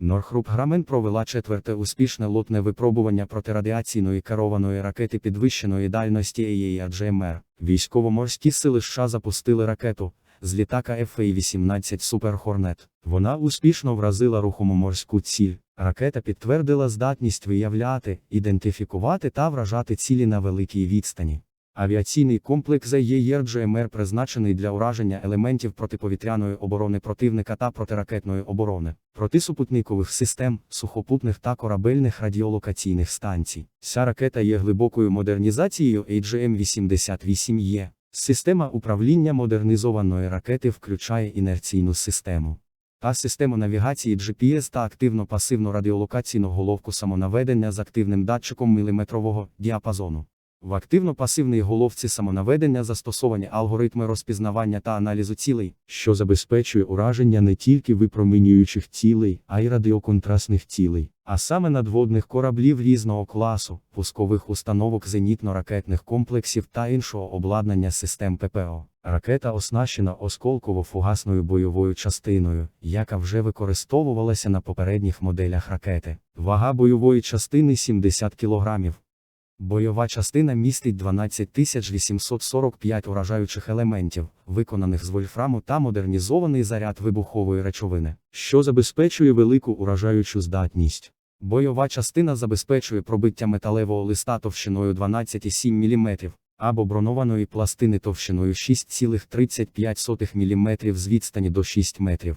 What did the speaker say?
Норхруп Грамен провела четверте успішне лотне випробування протирадіаційної керованої ракети підвищеної дальності AARGMR. Військово-морські сили США запустили ракету з літака FA-18 Super Hornet. Вона успішно вразила рухому морську ціль. Ракета підтвердила здатність виявляти, ідентифікувати та вражати цілі на великій відстані. Авіаційний комплекс АЄР-ГМР призначений для ураження елементів протиповітряної оборони противника та протиракетної оборони, протисупутникових систем, сухопутних та корабельних радіолокаційних станцій. Ця ракета є глибокою модернізацією AGM-88E. Система управління модернізованої ракети включає інерційну систему та систему навігації GPS та активно-пасивну радіолокаційну головку самонаведення з активним датчиком міліметрового діапазону. В активно-пасивній головці самонаведення застосовані алгоритми розпізнавання та аналізу цілей, що забезпечує ураження не тільки випромінюючих цілей, а й радіоконтрастних цілей, а саме надводних кораблів різного класу, пускових установок зенітно-ракетних комплексів та іншого обладнання систем ППО. Ракета оснащена осколково-фугасною бойовою частиною, яка вже використовувалася на попередніх моделях ракети. Вага бойової частини 70 кг. Бойова частина містить 12845 уражаючих елементів, виконаних з вольфраму та модернізований заряд вибухової речовини, що забезпечує велику уражаючу здатність. Бойова частина забезпечує пробиття металевого листа товщиною 12,7 мм або бронованої пластини товщиною 6,35 мм з відстані до 6 метрів.